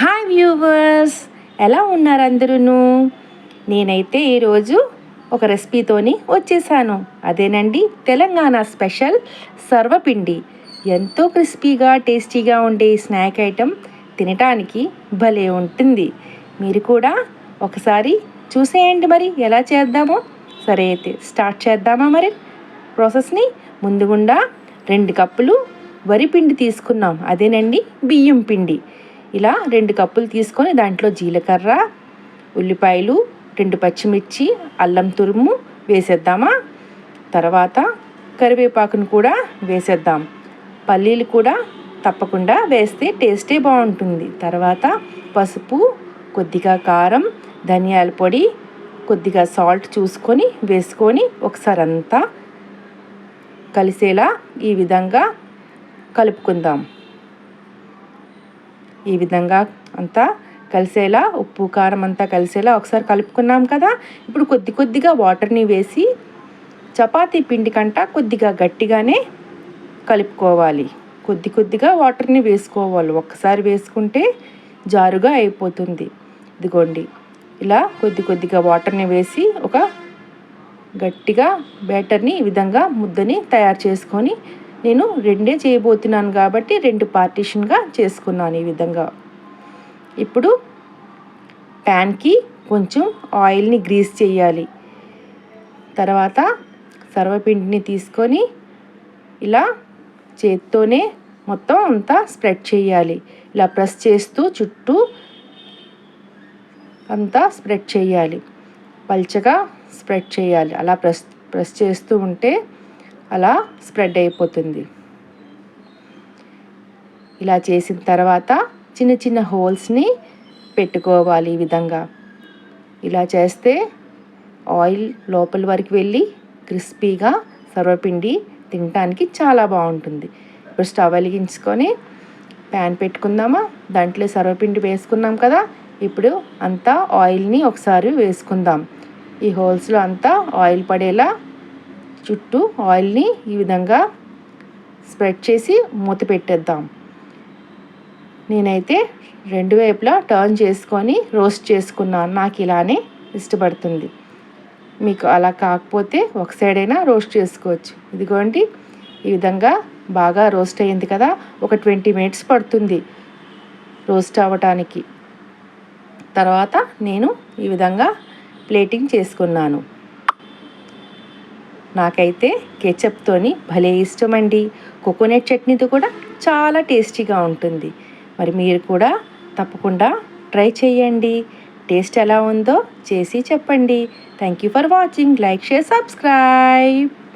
Hi viewers ఎలా ఉన్నారు అందరూ నేనైతే ఈరోజు ఒక రెసిపీతోని వచ్చేసాను. అదేనండి తెలంగాణ స్పెషల్ సర్వపిండి. ఎంతో క్రిస్పీగా టేస్టీగా ఉండే ఈ స్నాక్ ఐటెం తినటానికి భలే ఉంటుంది. మీరు కూడా ఒకసారి చూసేయండి మరి ఎలా చేద్దామో. సరే అయితే స్టార్ట్ చేద్దామా మరి? ప్రాసెస్ని ముందుగుండా రెండు కప్పులు వరి పిండి తీసుకున్నాం. అదేనండి బియ్యం పిండి. ఇలా రెండు కప్పులు తీసుకొని దాంట్లో జీలకర్ర ఉల్లిపాయలు రెండు పచ్చిమిర్చి అల్లం తురుము వేసేద్దామా? తర్వాత కరివేపాకును కూడా వేసేద్దాం. పల్లీలు కూడా తప్పకుండా వేస్తే టేస్టే బాగుంటుంది. తర్వాత పసుపు కొద్దిగా కారం ధనియాల పొడి కొద్దిగా సాల్ట్ చూసుకొని వేసుకొని ఒకసారి అంతా కలిసేలా ఈ విధంగా కలుపుకుందాం. ఈ విధంగా అంతా కలిసేలా ఉప్పు కారం అంతా కలిసేలా ఒకసారి కలుపుకున్నాం కదా. ఇప్పుడు కొద్ది కొద్దిగా వాటర్ని వేసి చపాతీ పిండి కంట కొద్దిగా గట్టిగానే కలుపుకోవాలి. కొద్ది కొద్దిగా వాటర్ని వేసుకోవాలి. ఒక్కసారి వేసుకుంటే జారుగా అయిపోతుంది. ఇదిగోండి. ఇలా కొద్ది కొద్దిగా వాటర్ని వేసి ఒక గట్టిగా బ్యాటర్ని ఈ విధంగా ముద్దని తయారు చేసుకొని నేను రెండే చేయబోతున్నాను కాబట్టి రెండు పార్టీషన్గా చేసుకున్నాను ఈ విధంగా. ఇప్పుడు ప్యాన్కి కొంచెం ఆయిల్ని గ్రీస్ చేయాలి. తర్వాత సర్వపిండిని తీసుకొని ఇలా చేత్తోనే మొత్తం అంతా స్ప్రెడ్ చేయాలి. ఇలా ప్రెస్ చేస్తూ చుట్టూ అంతా స్ప్రెడ్ చేయాలి. పల్చగా స్ప్రెడ్ చేయాలి. అలా ప్రెస్ ప్రెస్ చేస్తూ ఉంటే అలా స్ప్రెడ్ అయిపోతుంది. ఇలా చేసిన తర్వాత చిన్న చిన్న హోల్స్ని పెట్టుకోవాలి ఈ విధంగా. ఇలా చేస్తే ఆయిల్ లోపల వరకు వెళ్ళి క్రిస్పీగా సర్వపిండి తినడానికి చాలా బాగుంటుంది. ఇప్పుడు స్టవ్ వెలిగించుకొని ప్యాన్ పెట్టుకుందామా? దాంట్లో సర్వపిండి వేసుకున్నాం కదా ఇప్పుడు అంతా ఆయిల్ని ఒకసారి వేసుకుందాం. ఈ హోల్స్లో అంతా ఆయిల్ పడేలా చుట్టూ ఆయిల్ని ఈ విధంగా స్ప్రెడ్ చేసి మూత పెట్టేద్దాం. నేనైతే రెండు వైపులా టర్న్ చేసుకొని రోస్ట్ చేసుకున్నాను. నాకు ఇలానే ఇష్టపడుతుంది. మీకు అలా కాకపోతే ఒక సైడ్ అయినా రోస్ట్ చేసుకోవచ్చు. ఇదిగోండి ఈ విధంగా బాగా రోస్ట్ అయింది కదా ఒక ట్వంటీ మినిట్స్ పడుతుంది రోస్ట్ అవ్వటానికి. తర్వాత నేను ఈ విధంగా ప్లేటింగ్ చేసుకున్నాను. నాకైతే కెచప్తోని భలే ఇష్టమండి. కోకోనట్ చట్నీతో కూడా చాలా టేస్టీగా ఉంటుంది. మరి మీరు కూడా తప్పకుండా ట్రై చేయండి. టేస్ట్ ఎలా ఉందో చేసి చెప్పండి. Thank you for watching. Like share subscribe.